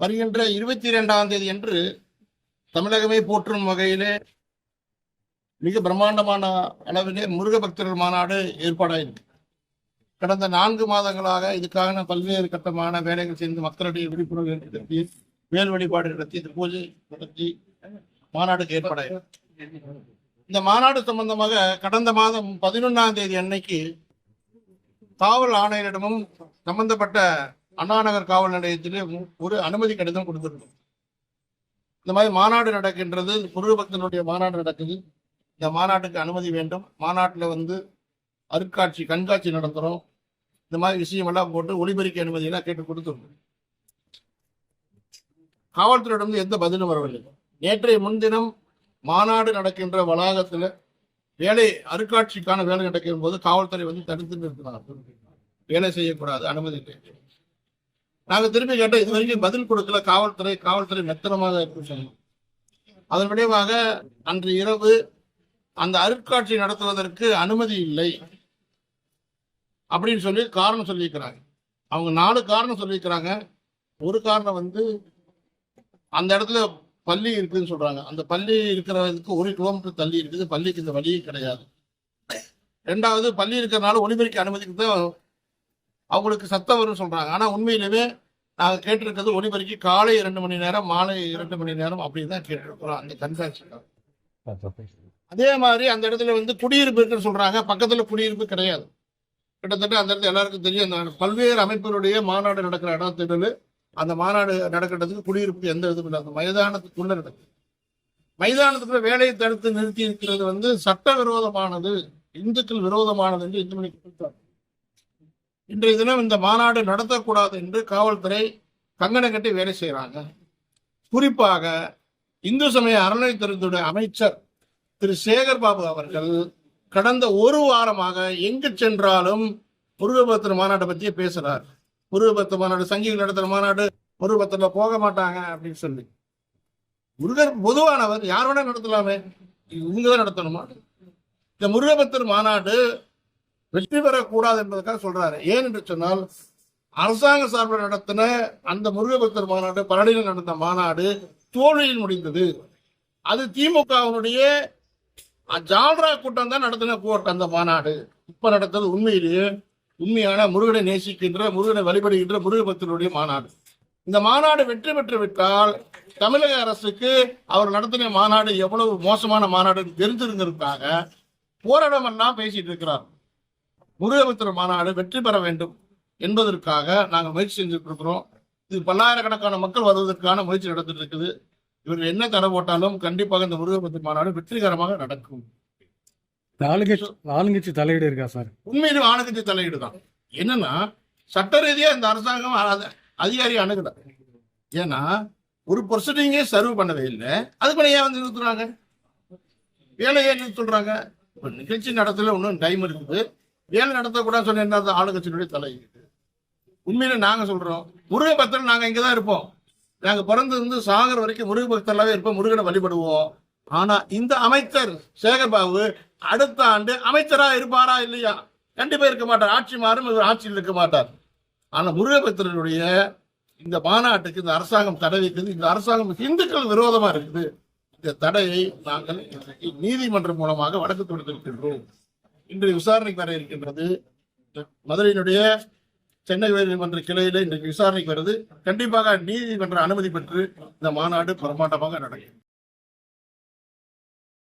வருகின்ற இருபத்தி இரண்டாம் தேதி அன்று தமிழகமே போற்றும் வகையிலே மிக பிரம்மாண்டமான அளவிலே முருக பக்தர்கள் மாநாடு ஏற்பாடாயிருக்கு. கடந்த நான்கு மாதங்களாக இதுக்கான பல்வேறு கட்டமான வேலைகள் செய்து மக்களுடைய விழிப்புணர்வு ஏற்படுத்தி வேல் வழிபாடு நடத்தி இந்த பூஜை நடத்தி மாநாடுக்கு ஏற்பாடாயிருக்கு. இந்த மாநாடு சம்பந்தமாக கடந்த மாதம் பதினொன்றாம் தேதி அன்னைக்கு காவல் ஆணையரிடமும் சம்பந்தப்பட்ட அண்ணாநகர் காவல் நிலையத்திலே ஒரு அனுமதி கடிதம் கொடுத்திருந்தோம். இந்த மாதிரி மாநாடு நடக்கின்றது முருக பக்தனுடைய மாநாடு நடக்குது. இந்த மாநாட்டுக்கு அனுமதி வேண்டும். மாநாட்டில் வந்து அருட்காட்சி கண்காட்சி நடத்துகிறோம் இந்த மாதிரி விஷயம் எல்லாம் போட்டு ஒளிபெருக்க அனுமதி எல்லாம் கேட்டு கொடுத்துருந்தோம். காவல்துறையிடம் எந்த பதிலும் வரவில்லை. நேற்றைய முன்தினம் மாநாடு நடக்கின்ற வளாகத்தில் வேலை அருட்காட்சிக்கான வேலை நடக்கும் போது காவல்துறை வந்து தடுத்து நிறுத்தினார் வேலை செய்யக்கூடாது அனுமதி இல்லை நாங்க திரும்பி கேட்டோம் இது வரைக்கும் பதில் கொடுக்கல. காவல்துறை காவல்துறை மெத்தனமாக இருக்கும் சொன்னோம் அதன் விளைவாக அன்று இரவு அந்த அருட்காட்சி நடத்துவதற்கு அனுமதி இல்லை. அப்படின்னு சொல்லி காரணம் சொல்லியிருக்கிறாங்க. அவங்க நாலு காரணம் சொல்லியிருக்கிறாங்க. ஒரு காரணம் வந்து அந்த இடத்துல பள்ளி இருக்குதுன்னு சொல்றாங்க. அந்த பள்ளி இருக்கிறதுக்கு ஒரு கிலோமீட்டர் தள்ளி இருக்குது. பள்ளிக்கு இந்த வழியே கிடையாது. ரெண்டாவது பள்ளி இருக்கிறனால ஒளிபெருக்கி அனுமதிக்கு தான் அவங்களுக்கு சத்தம் வரும்னு சொல்றாங்க. ஆனா உண்மையிலுமே நாங்கள் கேட்டிருக்கிறது ஒளிபரிக்கு காலை இரண்டு மணி நேரம் மாலை இரண்டு மணி நேரம் அப்படின்னு தான் கேட்டிருக்கிறோம் அந்த கன்சாக்ஷன் அதே மாதிரி அந்த இடத்துல வந்து குடியிருப்பு இருக்குன்னு சொல்றாங்க. பக்கத்துல குடியிருப்பு கிடையாது. கிட்டத்தட்ட அந்த இடத்துல எல்லாருக்கும் தெரியும். அந்த பல்வேறு அமைப்புகளுடைய மாநாடு நடக்கிற இடத்துல அந்த மாநாடு நடக்கிறதுக்கு குடியிருப்பு எந்த இதுவும் இல்லை. அந்த மைதானத்துக்குள்ள நடக்குது. மைதானத்துக்குள்ள வேலையை தடுத்து நிறுத்தி இருக்கிறது வந்து சட்டவிரோதமானது. இந்துக்கள் விரோதமானது என்று இந்து மணிக்கு இன்றைய தினம் இந்த மாநாடு நடத்தக்கூடாது என்று காவல்துறை கங்கணம் கட்டி வேலை செய்கிறாங்க குறிப்பாக இந்து சமய அறநிலைத்துறையுடைய அமைச்சர் திரு சேகர் பாபு அவர்கள் கடந்த ஒரு வாரமாக எங்கு சென்றாலும் முருகபத்திர மாநாட்டை பற்றியே பேசுகிறார் முருகபத்திர மாநாடு சங்கிகள் நடத்துகிற மாநாடு முருகபத்திரல போக மாட்டாங்க அப்படின்னு சொல்லி. முருகர் பொதுவானவர் யார் வேணா நடத்தலாமே. இவங்க தான் நடத்தணுமா? இந்த முருகபத்திர மாநாடு வெற்றி பெறக்கூடாது என்பதற்காக சொல்றாரு. ஏன் என்று சொன்னால் அரசாங்க சார்பில் நடத்தின அந்த முருகபக்தர் மாநாடு பழனியில் நடந்த மாநாடு தோல்வியில் முடிந்தது. அது திமுகவினுடைய ஜால்ரா கூட்டம் தான் நடத்தின கூட்டம் அந்த மாநாடு. இப்ப நடத்தது உண்மையிலேயே உண்மையான முருகனை நேசிக்கின்ற முருகனை வழிபடுகின்ற முருகபக்தருடைய மாநாடு. இந்த மாநாடு வெற்றி பெற்று விட்டால் தமிழக அரசுக்கு அவர் நடத்தின மாநாடு எவ்வளவு மோசமான மாநாடு தெரிஞ்சிருந்திருக்காங்க. போராடமெல்லாம் பேசிட்டு இருக்கிறார். முருகபத்திர மாநாடு வெற்றி பெற வேண்டும் என்பதற்காக நாங்கள் முயற்சி செஞ்சுட்டு இருக்கிறோம் இது பல்லாயிரக்கணக்கான மக்கள் வருவதற்கான முயற்சி நடந்துட்டு இருக்குது இவர்கள் என்ன தடை போட்டாலும் கண்டிப்பாக இந்த முருகபத்திர மாநாடு வெற்றிகரமாக நடக்கும். ஆளுங்கட்சி ஆளுங்கட்சி தலையீடு இருக்கா சார்? உண்மையிலும் ஆணுக்கட்சி தலையீடு தான். என்னன்னா சட்ட ரீதியா இந்த அரசாங்கம் அத- அதிகாரி அணுகுதா ஏன்னா ஒரு ப்ரொசீடிங்கே சர்வ் பண்ணவே இல்லை. அதுக்கு ஏன் வந்து நிறுத்துறாங்க? வேலை ஏன் நிறுத்த சொல்றாங்க? இப்ப நிகழ்ச்சி நடத்தல இன்னும் டைம் இருக்குது. வேலை நடத்தக்கூடாது சொன்ன என்ன ஆளுங்கட்சியினுடைய தலையீடு உண்மையில நாங்க சொல்றோம். முருக பக்தர் நாங்க இங்கதான் இருப்போம். நாங்க பிறந்து இருந்து சாகர வரைக்கும் முருக பக்தர்களாவே இருப்போம். முருகனை வழிபடுவோம். ஆனா இந்த அமைச்சர் சேகர்பாபு அடுத்த ஆண்டு அமைச்சரா இருப்பாரா இல்லையா? கண்டிப்பா இருக்க மாட்டார். ஆட்சி மாறும் இவர் ஆட்சியில் இருக்க மாட்டார். ஆனா முருகபக்தருடைய இந்த மாநாட்டுக்கு இந்த அரசாங்கம் தடை வைக்குது இந்த அரசாங்கம் இந்துக்கள் விரோதமா இருக்குது. இந்த தடையை நாங்கள் இன்றைக்கு நீதிமன்றம் மூலமாக வழக்கு தொடுத்திருக்கின்றோம். இன்றைய விசாரணைக்கு வர இருக்கின்றது. மதுரையினுடைய சென்னை உயர்நீதிமன்ற கிளையில இன்றைக்கு விசாரணைக்கு வருது. கண்டிப்பாக நீதிமன்ற அனுமதி பெற்று இந்த மாநாடு பிரமாண்டமாக நடக்கும்.